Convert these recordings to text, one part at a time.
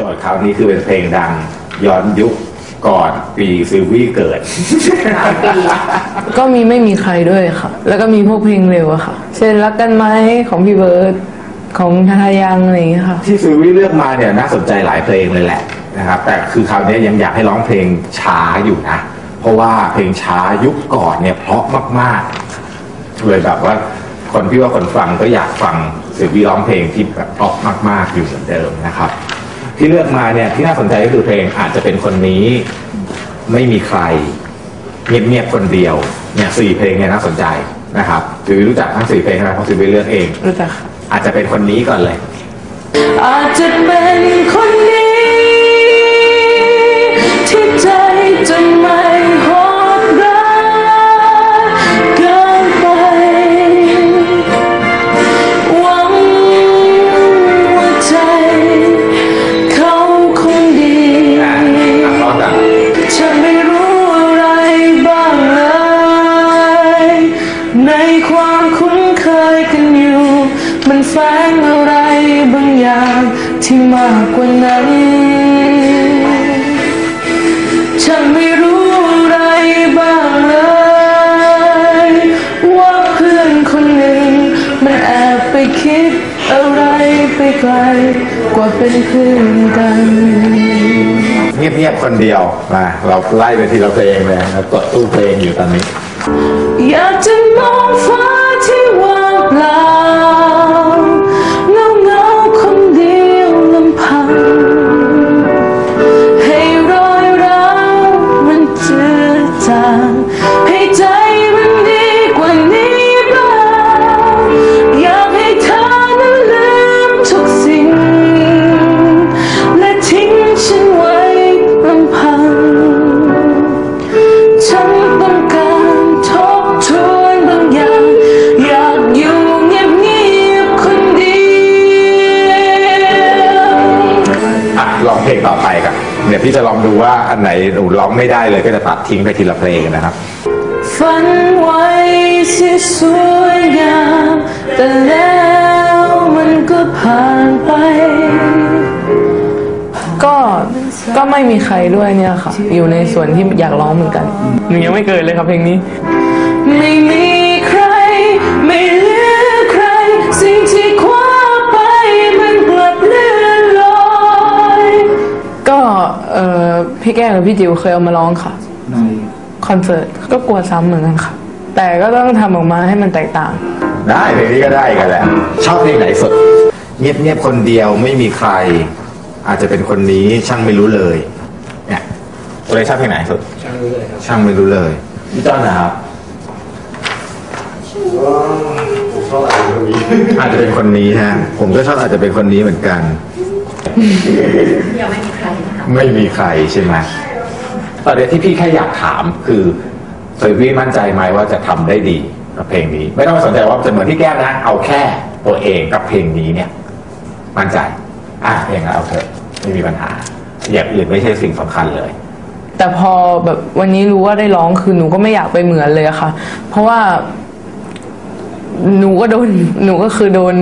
โจทย์คราวนี้คือเป็นเพลงดังย้อนยุคก่อนปีซิลวี่เกิด ก็มีไม่มีใครด้วยค่ะ แล้วก็มีพวกเพลงเร็วอะค่ะ เช่นรักกันไหมของพี่เบิร์ดของทายังอะไรอย่างเงี้ยค่ะ ที่ซิลวี่เลือกมาเนี่ยน่าสนใจหลายเพลงเลยแหละนะครับ แต่คือคราวนี้ยังอยากให้ร้องเพลงช้าอยู่นะ เพราะว่าเพลงช้ายุคก่อนเนี่ยเพราะมากๆเลยแบบว่าคนพี่ว่าคนฟังก็อยากฟังซิลวี่ร้องเพลงที่แบบเพราะมากๆอยู่เหมือนเดิมนะครับ ที่เลือกมาเนี่ยที่น่าสนใจก็คือเพลงอาจจะเป็นคนนี้ ไม่มีใครเงียบๆคนเดียวเนี่ยสี่เพลงเนี่ยน่าสนใจนะครับซิลวี่รู้จักทั้งสี่เพลงไหมเพราะซิลวี่เลือกเอง รู้จักค่ะอาจจะเป็นคนนี้ก่อนเลย อาจจะเป็นคนนี้ที่ แฝงอะไรบางอย่างที่มากกว่านั้น ฉันไม่รู้อะไรบ้างเลย ว่าเพื่อนคนหนึ่ง มันแอบไปคิดอะไรไปไกลกว่าเป็นเพื่อนกัน เงียบๆคนเดียวมาเราไล่ไปทีละเพลงเลยนะกดตู้เพลงอยู่ตอนนี้ อยากจะมองฟ้าที่ว่างเปล่า ต่อไปกันเดี๋ยวพี่จะลองดูว่าอันไหนหนูร้องไม่ได้เลยก็จะตัดทิ้งไปทีละเพลงนะครับฝันไว้สิสวยงามแต่แล้วมันก็ผ่านไปก็ก็ไม่มีใครด้วยเนี่ยค่ะ อยู่ในส่วนที่อยากร้องเหมือนกันหนูยังไม่เกิดเลยครับเพลงนี้ พี่แก้วกับพี่จิ๋วเคยเอามาร้องค่ะ ในคอนเสิร์ตก็กลัวซ้ำเหมือนกันค่ะ แต่ก็ต้องทำออกมาให้มันแตกต่าง ได้เพลงนี้ก็ได้กันแหละ ชอบเพลงไหนสุด เงียบๆคนเดียวไม่มีใคร อาจจะเป็นคนนี้ช่างไม่รู้เลย เนี่ยตัวเลยชอบเพลงไหนสุด ช่างรู้เลยครับช่างไม่รู้เลยพี่ต้นนะครับผมชอบอ่านตรงนี้อาจจะเป็นคนนี้ฮะผมก็ชอบอาจจะเป็นคนนี้เหมือนกันยังไม่มีใครนะคะ ไม่มีใครใช่ไหมตอนนี้ที่พี่แค่อยากถามคือเคยพี่มั่นใจไหมว่าจะทำได้ดีกับเพลงนี้ ไม่ต้องไปสนใจว่าจะเหมือนที่แก้มนะ เอาแค่ตัวเองกับเพลงนี้เนี่ย มั่นใจ อะเพลงนั้นเอาเถอะไม่มีปัญหา อย่างอื่นไม่ใช่สิ่งสำคัญเลย แต่พอแบบวันนี้รู้ว่าได้ร้องคือหนูก็ไม่อยากไปเหมือนเลยอะค่ะ เพราะว่าหนูก็โดนหนูก็คือโดน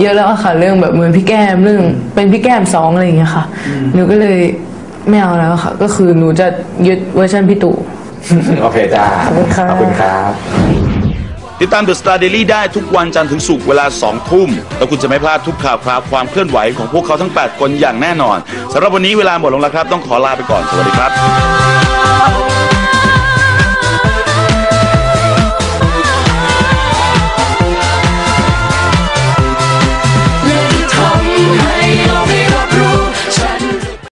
เยอะแล้วอะค่ะ เรื่องแบบเหมือนพี่แก้มเรื่องเป็นพี่แก้มสองอะไรอย่างเงี้ยค่ะ หนูก็เลย ไม่เอาแล้วค่ะ ก็คือหนูจะยึดเวอร์ชันพี่ตู่ โอเคจ้าขอบคุณครับ ขอบคุณครับ ติดตาม The Star Daily ได้ทุกวันจันทร์ถึงศุกร์เวลา 2 ทุ่ม แล้วคุณจะไม่พลาดทุกข่าวคราวความเคลื่อนไหวของพวกเขาทั้ง 8 คนอย่างแน่นอนสำหรับวันนี้เวลาหมดลงแล้วครับ ต้องขอลาไปก่อน สวัสดีครับ